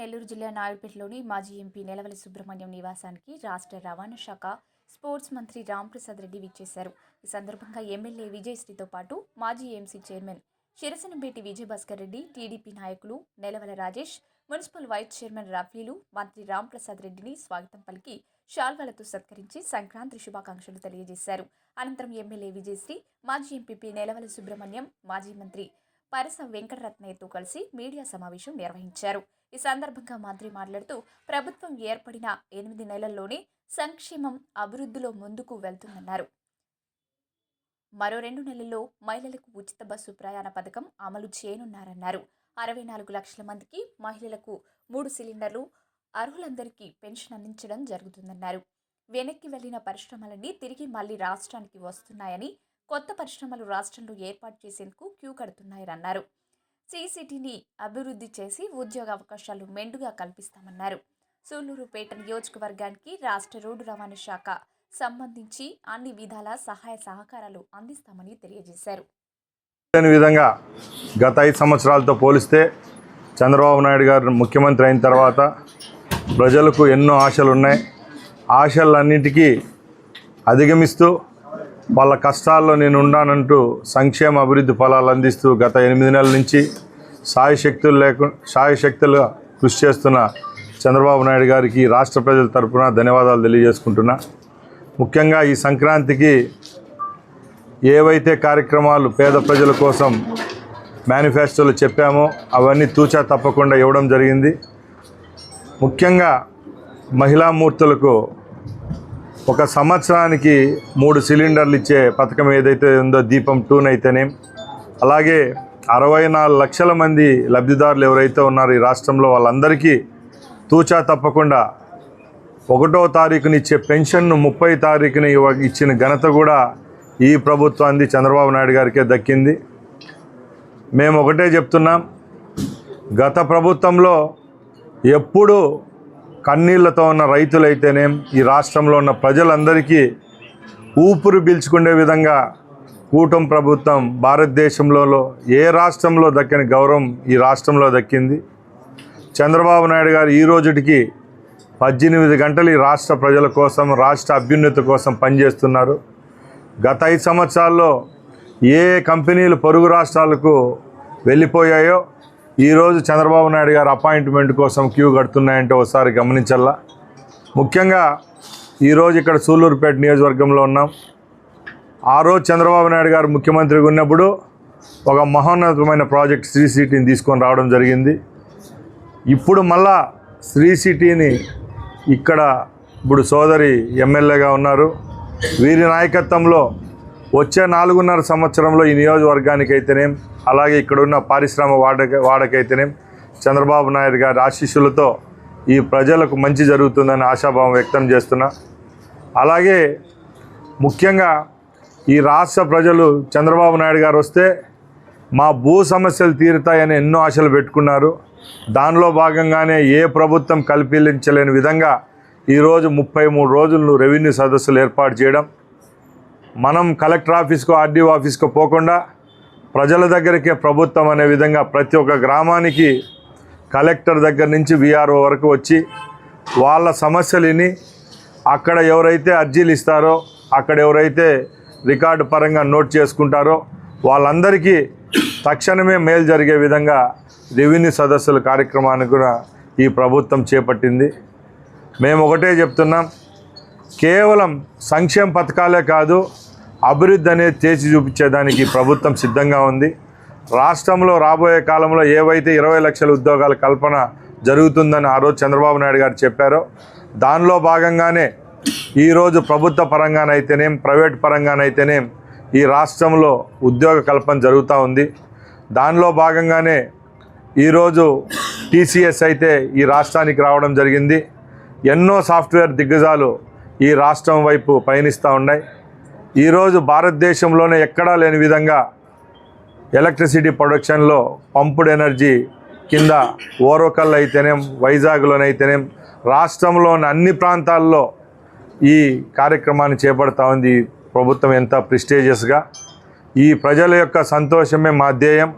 నెల్లూరు జిల్లా నాయుడుపేటలోని మాజీ ఎంపీ నెలవల సుబ్రహ్మణ్యం నివాసానికి రాష్ట్ర రవాణా శాఖ స్పోర్ట్స్ మంత్రి రాంప్రసాద్ రెడ్డి విచ్చేశారు. ఈ సందర్భంగా ఎమ్మెల్యే విజయశ్రీతో పాటు మాజీ MC chairman Sirasanabeti Vijayabhaskar Reddy TDP నాయకులు Nelavala Rajesh municipal vice chairman రఫీలు మంత్రి రాంప్రసాద్ రెడ్డిని స్వాగతం పలికి శాల్వాలతో సత్కరించి సంక్రాంతి శుభాకాంక్షలు తెలియజేశారు. అనంతరం ఎమ్మెల్యే విజయశ్రీ మాజీ ఎంపీపీ నెలవల సుబ్రహ్మణ్యం మాజీ మంత్రి పరస వెంకటరత్నయ్యతో కలిసి మీడియా సమావేశం నిర్వహించారు. ఈ సందర్భంగా మంత్రి మాట్లాడుతూ ప్రభుత్వం ఏర్పడిన ఎనిమిది నెలల్లోనే సంక్షేమం అభివృద్ధిలో ముందుకు వెళ్తుందన్నారు. మరో రెండు నెలల్లో మహిళలకు ఉచిత బస్సు ప్రయాణ పథకం అమలు చేయనున్నారన్నారు. అరవై నాలుగు లక్షల మందికి మహిళలకు మూడు సిలిండర్లు అర్హులందరికీ పెన్షన్ అందించడం జరుగుతుందన్నారు. వెనక్కి వెళ్ళిన పరిశ్రమలన్నీ తిరిగి మళ్ళీ రాష్ట్రానికి వస్తున్నాయని కొత్త పరిశ్రమలు రాష్ట్రంలో ఏర్పాటు చేసేందుకు క్యూ కడుతున్నాయన్నారు సిసిటీని అభివృద్ధి చేసి ఉద్యోగ అవకాశాలు మెండుగా కల్పిస్తామన్నారు. సూళ్ళూరుపేట నియోజకవర్గానికి రాష్ట్ర రోడ్డు రవాణా శాఖ సంబంధించి అన్ని విధాల సహాయ సహకారాలు అందిస్తామని తెలియజేశారు. విధంగా గత ఐదు సంవత్సరాలతో పోలిస్తే చంద్రబాబు నాయుడు గారు ముఖ్యమంత్రి అయిన తర్వాత ప్రజలకు ఎన్నో ఆశలు ఉన్నాయి ఆశలన్నింటికీ అధిగమిస్తూ వాళ్ళ కష్టాల్లో నేను ఉన్నానంటూ సంక్షేమ అభివృద్ధి ఫలాలు అందిస్తూ గత ఎనిమిది నెలల నుంచి సాయశక్తులు లేకుండా సాయశక్తులుగా కృషి చేస్తున్న చంద్రబాబు నాయుడు గారికి రాష్ట్ర ప్రజల తరఫున ధన్యవాదాలు తెలియజేసుకుంటున్నా. ముఖ్యంగా ఈ సంక్రాంతికి ఏవైతే కార్యక్రమాలు పేద ప్రజల కోసం మేనిఫెస్టోలు చెప్పామో అవన్నీ తూచా తప్పకుండా ఇవ్వడం జరిగింది. ముఖ్యంగా మహిళా మూర్తులకు ఒక సంవత్సరానికి మూడు సిలిండర్లు ఇచ్చే పథకం ఏదైతే ఉందో దీపం టూన్ అయితేనే అలాగే అరవై నాలుగు లక్షల మంది లబ్ధిదారులు ఎవరైతే ఉన్నారో ఈ రాష్ట్రంలో వాళ్ళందరికీ తూచా తప్పకుండా ఒకటో తారీఖున ఇచ్చే పెన్షన్ను ముప్పై తారీఖున ఇచ్చిన ఘనత కూడా ఈ ప్రభుత్వాన్ని చంద్రబాబు నాయుడు గారికే దక్కింది. మేము ఒకటే చెప్తున్నాం గత ప్రభుత్వంలో ఎప్పుడు కన్నీళ్ళతో ఉన్న రైతులైతేనేం ఈ రాష్ట్రంలో ఉన్న ప్రజలందరికీ ఊపిరి పీల్చుకునే విధంగా కూటమి ప్రభుత్వం భారతదేశంలో ఏ రాష్ట్రంలో దక్కని గౌరవం ఈ రాష్ట్రంలో దక్కింది. చంద్రబాబు నాయుడు గారు ఈ రోజుటికి పద్దెనిమిది గంటలు ఈ రాష్ట్ర ప్రజల కోసం రాష్ట్ర అభ్యున్నతి కోసం పనిచేస్తున్నారు. గత ఐదు సంవత్సరాల్లో ఏ కంపెనీలు పొరుగు రాష్ట్రాలకు వెళ్ళిపోయాయో ఈరోజు చంద్రబాబు నాయుడు గారు అపాయింట్మెంట్ కోసం క్యూ కడుతున్నాయంటే ఒకసారి గమనించాలా ముఖ్యంగా ఈరోజు ఇక్కడ సూళ్ళూరుపేట నియోజకవర్గంలో ఉన్నాం. ఆ రోజు చంద్రబాబు నాయుడు గారు ముఖ్యమంత్రిగా ఉన్నప్పుడు ఒక మహోన్నతమైన ప్రాజెక్ట్ శ్రీ సిటీని తీసుకొని రావడం జరిగింది. ఇప్పుడు మళ్ళా శ్రీ సిటీని ఇక్కడ ఇప్పుడు సోదరి ఎమ్మెల్యేగా ఉన్నారు. వీరి నాయకత్వంలో వచ్చే నాలుగున్నర సంవత్సరంలో ఈ నియోజకవర్గానికి అలాగే ఇక్కడున్న పారిశ్రామిక వాడక వాడకైతేనే చంద్రబాబు నాయుడు గారి ఆశీస్సులతో ఈ ప్రజలకు మంచి జరుగుతుందని ఆశాభావం వ్యక్తం చేస్తున్నా. అలాగే ముఖ్యంగా ఈ రాష్ట్ర ప్రజలు చంద్రబాబు నాయుడు గారు వస్తే మా భూ సమస్యలు తీరుతాయని ఎన్నో ఆశలు పెట్టుకున్నారు. దానిలో భాగంగానే ఏ ప్రభుత్వం కల్పించలేని విధంగా ఈరోజు ముప్పై మూడు రోజులు రెవెన్యూ సదస్సులు ఏర్పాటు చేయడం మనం కలెక్టర్ ఆఫీస్కో ఆర్డీఓ ఆఫీస్కో పోకుండా ప్రజల దగ్గరికే ప్రభుత్వం అనే విధంగా ప్రతి ఒక్క గ్రామానికి కలెక్టర్ దగ్గర నుంచి విఆర్ఓ వరకు వచ్చి వాళ్ళ సమస్యలు విని అక్కడ ఎవరైతే అర్జీలు ఇస్తారో అక్కడ ఎవరైతే రికార్డు పరంగా నోట్ చేసుకుంటారో వాళ్ళందరికీ తక్షణమే మేలు జరిగే విధంగా రెవెన్యూ సదస్సుల కార్యక్రమాన్ని కూడా ఈ ప్రభుత్వం చేపట్టింది. మేము ఒకటే చెప్తున్నాం కేవలం సంక్షేమ పథకాలే కాదు అభివృద్ధి అనేది చేసి చూపించేదానికి ప్రభుత్వం సిద్ధంగా ఉంది. రాష్ట్రంలో రాబోయే కాలంలో ఏవైతే ఇరవై లక్షల ఉద్యోగాల కల్పన జరుగుతుందని ఆ రోజు చంద్రబాబు నాయుడు గారు చెప్పారో దానిలో భాగంగానే ఈరోజు ప్రభుత్వ పరంగానైతేనేం ప్రైవేట్ పరంగానైతేనేం ఈ రాష్ట్రంలో ఉద్యోగ కల్పన జరుగుతూ ఉంది. దానిలో భాగంగానే ఈరోజు టీసీఎస్ అయితే ఈ రాష్ట్రానికి రావడం జరిగింది. ఎన్నో సాఫ్ట్వేర్ దిగ్గజాలు ఈ రాష్ట్రం వైపు పయనిస్తూ ఉన్నాయి. ఈరోజు భారతదేశంలోనే ఎక్కడా లేని విధంగా ఎలక్ట్రిసిటీ ప్రొడక్షన్లో పంపుడ్ ఎనర్జీ కింద ఓరోకల్ అయితేనేం వైజాగ్లోనైతేనేం రాష్ట్రంలోని అన్ని ప్రాంతాల్లో ఈ కార్యక్రమాన్ని చేపడతా ఉంది ప్రభుత్వం ఎంత ప్రిస్టేజియస్గా. ఈ ప్రజల యొక్క సంతోషమే మా ధ్యేయం.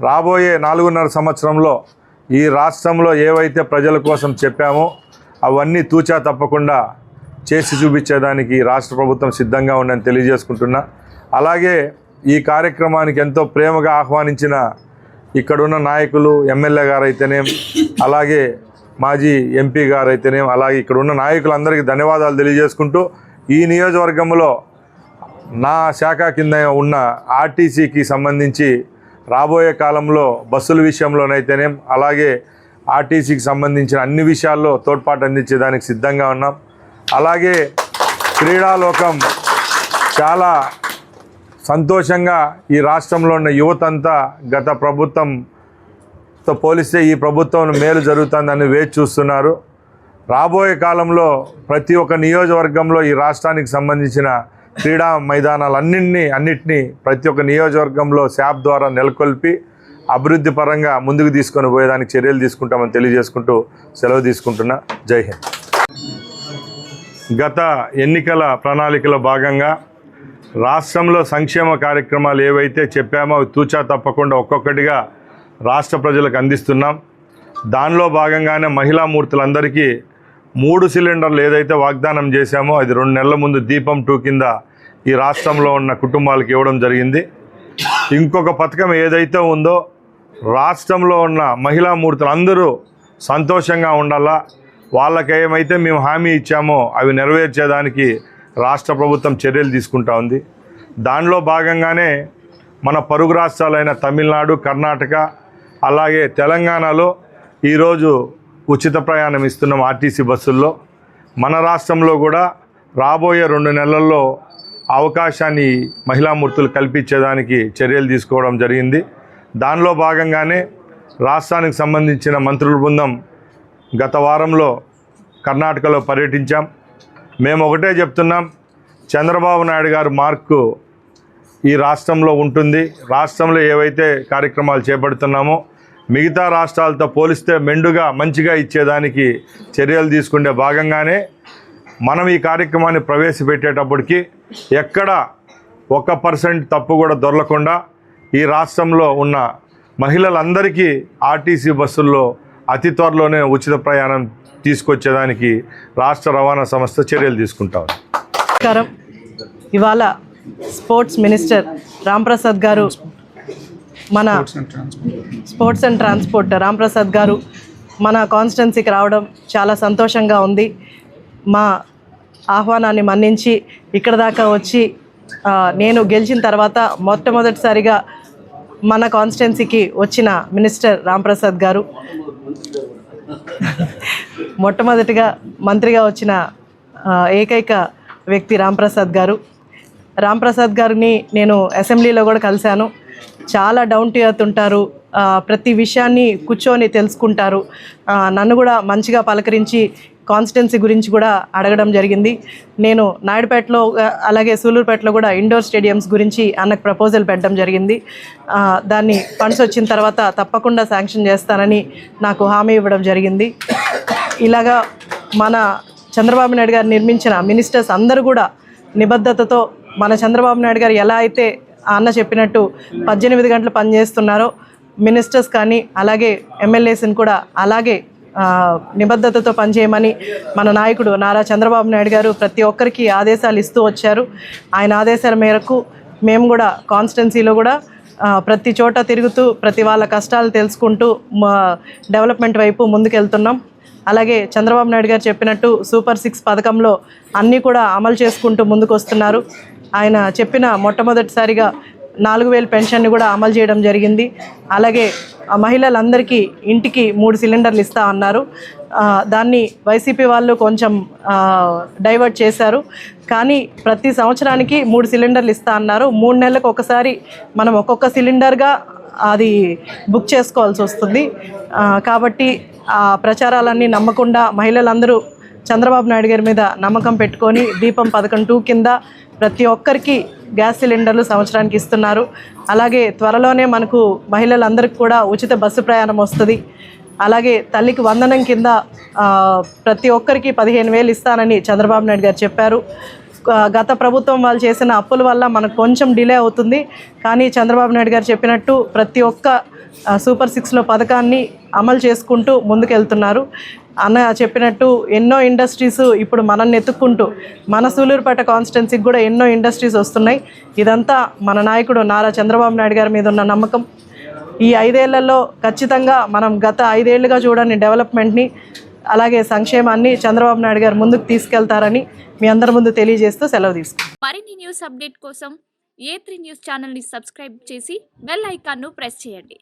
రాబోయే నాలుగున్నర సంవత్సరంలో ఈ రాష్ట్రంలో ఏవైతే ప్రజల కోసం చెప్పామో అవన్నీ తూచా తప్పకుండా చేసి చూపించేదానికి రాష్ట్ర ప్రభుత్వం సిద్ధంగా ఉందని తెలియజేసుకుంటున్నా. అలాగే ఈ కార్యక్రమానికి ఎంతో ప్రేమగా ఆహ్వానించిన ఇక్కడున్న నాయకులు ఎమ్మెల్యే గారు అయితేనేం అలాగే మాజీ ఎంపీ గారైతేనేం అలాగే ఇక్కడున్న నాయకులందరికీ ధన్యవాదాలు తెలియజేసుకుంటూ ఈ నియోజకవర్గంలో నా శాఖ కింద ఉన్న ఆర్టీసీకి సంబంధించి రాబోయే కాలంలో బస్సుల విషయంలోనైతేనేం అలాగే ఆర్టీసీకి సంబంధించిన అన్ని విషయాల్లో తోడ్పాటు అందించేదానికి సిద్ధంగా ఉన్నాం. అలాగే క్రీడాలోకం చాలా సంతోషంగా ఈ రాష్ట్రంలో ఉన్న యువతంతా గత ప్రభుత్వంతో పోలిస్తే ఈ ప్రభుత్వం మేలు జరుగుతుందని వేచి చూస్తున్నారు. రాబోయే కాలంలో ప్రతి ఒక్క నియోజకవర్గంలో ఈ రాష్ట్రానికి సంబంధించిన క్రీడా మైదానాలన్నింటినీ అన్నింటినీ ప్రతి ఒక్క నియోజకవర్గంలో శాప్ ద్వారా నెలకొల్పి అభివృద్ధి పరంగా ముందుకు తీసుకొని పోయేదానికి చర్యలు తీసుకుంటామని తెలియజేసుకుంటూ సెలవు తీసుకుంటున్నా. జై హింద్. గత ఎన్నికల ప్రణాళికలో భాగంగా రాష్ట్రంలో సంక్షేమ కార్యక్రమాలు ఏవైతే చెప్పామో తూచా తప్పకుండా ఒక్కొక్కటిగా రాష్ట్ర ప్రజలకు అందిస్తున్నాం. దానిలో భాగంగానే మహిళా మూర్తులందరికీ మూడు సిలిండర్లు ఏదైతే వాగ్దానం చేశామో అది రెండు నెలల ముందు దీపం టూ కింద ఈ రాష్ట్రంలో ఉన్న కుటుంబాలకు ఇవ్వడం జరిగింది. ఇంకొక పథకం ఏదైతే ఉందో రాష్ట్రంలో ఉన్న మహిళా మూర్తులు అందరూ సంతోషంగా ఉండాలా వాళ్ళకి ఏమైతే మేము హామీ ఇచ్చామో అవి నెరవేర్చేదానికి రాష్ట్ర ప్రభుత్వం చర్యలు తీసుకుంటా ఉంది. దానిలో భాగంగానే మన పరుగు రాష్ట్రాలైన తమిళనాడు కర్ణాటక అలాగే తెలంగాణలో ఈరోజు ఉచిత ప్రయాణం ఇస్తున్నాం ఆర్టీసీ బస్సుల్లో. మన రాష్ట్రంలో కూడా రాబోయే రెండు నెలల్లో అవకాశాన్ని మహిళామూర్తులు కల్పించేదానికి చర్యలు తీసుకోవడం జరిగింది. దానిలో భాగంగానే రాష్ట్రానికి సంబంధించిన మంత్రుల బృందం గత వారంలో కర్ణాటకలో పర్యటించాం. మేము ఒకటే చెప్తున్నాం చంద్రబాబు నాయుడు గారు మార్కు ఈ రాష్ట్రంలో ఉంటుంది. రాష్ట్రంలో ఏవైతే కార్యక్రమాలు చేపడుతున్నామో మిగతా రాష్ట్రాలతో పోలిస్తే మెండుగా మంచిగా ఇచ్చేదానికి చర్యలు తీసుకునే భాగంగానే మనం ఈ కార్యక్రమాన్ని ప్రవేశపెట్టేటప్పటికి ఎక్కడ ఒక పర్సెంట్ తప్పు కూడా దొరలకుండా ఈ రాష్ట్రంలో ఉన్న మహిళలందరికీ ఆర్టీసీ బస్సుల్లో అతి త్వరలోనే ఉచిత ప్రయాణం తీసుకొచ్చేదానికి రాష్ట్ర రవాణా సంస్థ చర్యలు తీసుకుంటాం నమస్కారం. ఇవాళ స్పోర్ట్స్ మినిస్టర్ రాంప్రసాద్ గారు మన స్పోర్ట్స్ అండ్ ట్రాన్స్పోర్ట్. రాంప్రసాద్ గారు మన కాన్స్టిట్యున్సీకి రావడం చాలా సంతోషంగా ఉంది. మా ఆహ్వానాన్ని మన్నించి ఇక్కడ దాకా వచ్చి నేను గెలిచిన తర్వాత మొట్టమొదటిసారిగా మన కాన్స్టిట్యున్సీకి వచ్చిన మినిస్టర్ రాంప్రసాద్ గారు మొట్టమొదటిగా మంత్రిగా వచ్చిన ఏకైక వ్యక్తి రాంప్రసాద్ గారు. రాంప్రసాద్ గారిని నేను అసెంబ్లీలో కూడా కలిశాను. చాలా డౌన్ టు ఎర్త్ ఉంటారు. ప్రతి విషయాన్ని కూర్చొని తెలుసుకుంటారు. నన్ను కూడా మంచిగా పలకరించి కాన్స్టెన్సీ గురించి కూడా అడగడం జరిగింది. నేను నాయుడుపేటలో అలాగే సూలూరుపేటలో కూడా ఇండోర్ స్టేడియంస్ గురించి అన్నకు ప్రపోజల్ పెట్టడం జరిగింది. దాన్ని ఫండ్స్ వచ్చిన తర్వాత తప్పకుండా శాంక్షన్ చేస్తానని నాకు హామీ ఇవ్వడం జరిగింది. ఇలాగా మన చంద్రబాబు నాయుడు గారు నిర్మించిన మినిస్టర్స్ అందరూ కూడా నిబద్ధతతో మన చంద్రబాబు నాయుడు గారు ఎలా అయితే ఆ అన్న చెప్పినట్టు పద్దెనిమిది గంటలు పనిచేస్తున్నారో మినిస్టర్స్ కానీ అలాగే ఎమ్మెల్యేస్ని కూడా అలాగే నిబద్ధతతో పనిచేయమని మన నాయకుడు నారా చంద్రబాబు నాయుడు గారు ప్రతి ఒక్కరికి ఆదేశాలు ఇస్తూ వచ్చారు. ఆయన ఆదేశాల మేరకు మేము కూడా కాన్స్టిట్యున్సీలో కూడా ప్రతి చోట తిరుగుతూ ప్రతి వాళ్ళ కష్టాలు తెలుసుకుంటూ మా డెవలప్మెంట్ వైపు ముందుకెళ్తున్నాం. అలాగే చంద్రబాబు నాయుడు గారు చెప్పినట్టు సూపర్ సిక్స్ పథకంలో అన్నీ కూడా అమలు చేసుకుంటూ ముందుకు వస్తున్నారు ఆయన చెప్పిన మొట్టమొదటిసారిగా నాలుగు వేలు పెన్షన్ని కూడా అమలు చేయడం జరిగింది. అలాగే మహిళలందరికీ ఇంటికి మూడు సిలిండర్లు ఇస్తా అన్నారు. దాన్ని వైసీపీ వాళ్ళు కొంచెం డైవర్ట్ చేశారు. కానీ ప్రతి సంవత్సరానికి మూడు సిలిండర్లు ఇస్తా అన్నారు. మూడు నెలలకు ఒకసారి మనం ఒక్కొక్క సిలిండర్గా అది బుక్ చేసుకోవాల్సి వస్తుంది. కాబట్టి ఆ ప్రచారాలన్నీ నమ్మకుండా మహిళలందరూ చంద్రబాబు నాయుడు గారి మీద నమ్మకం పెట్టుకొని దీపం పథకం టూ కింద ప్రతి ఒక్కరికి గ్యాస్ సిలిండర్లు సంవత్సరానికి ఇస్తున్నారు. అలాగే త్వరలోనే మనకు మహిళలందరికీ కూడా ఉచిత బస్సు ప్రయాణం వస్తుంది. అలాగే తల్లికి వందనం కింద ప్రతి ఒక్కరికి పదిహేను వేలు ఇస్తానని చంద్రబాబు నాయుడు గారు చెప్పారు. గత ప్రభుత్వం వాళ్ళు చేసిన అప్పుల వల్ల మనకు కొంచెం డిలే అవుతుంది. కానీ చంద్రబాబు నాయుడు గారు చెప్పినట్టు ప్రతి ఒక్క సూపర్ సిక్స్లో పథకాన్ని అమలు చేసుకుంటూ ముందుకెళ్తున్నారు. అన్న చెప్పినట్టు ఎన్నో ఇండస్ట్రీస్ ఇప్పుడు మనల్ని ఎత్తుక్కుంటూ మన సూలూరుపేట కాన్స్టిట్యున్సీకి కూడా ఎన్నో ఇండస్ట్రీస్ వస్తున్నాయి. ఇదంతా మన నాయకుడు నారా చంద్రబాబు నాయుడు గారి మీద ఉన్న నమ్మకం. ఈ ఐదేళ్ళలో ఖచ్చితంగా మనం గత ఐదేళ్ళుగా చూడని డెవలప్మెంట్ని అలాగే సంక్షేమాన్ని చంద్రబాబు నాయుడు గారు ముందుకు తీసుకెళ్తారని మీ అందరి ముందు తెలియజేస్తూ సెలవు తీసుకుంటాం మరిన్ని న్యూస్ అప్డేట్ కోసం ఏ త్రీ న్యూస్ ఛానల్ని సబ్స్క్రైబ్ చేసి బెల్ ఐకాన్ను ప్రెస్ చేయండి.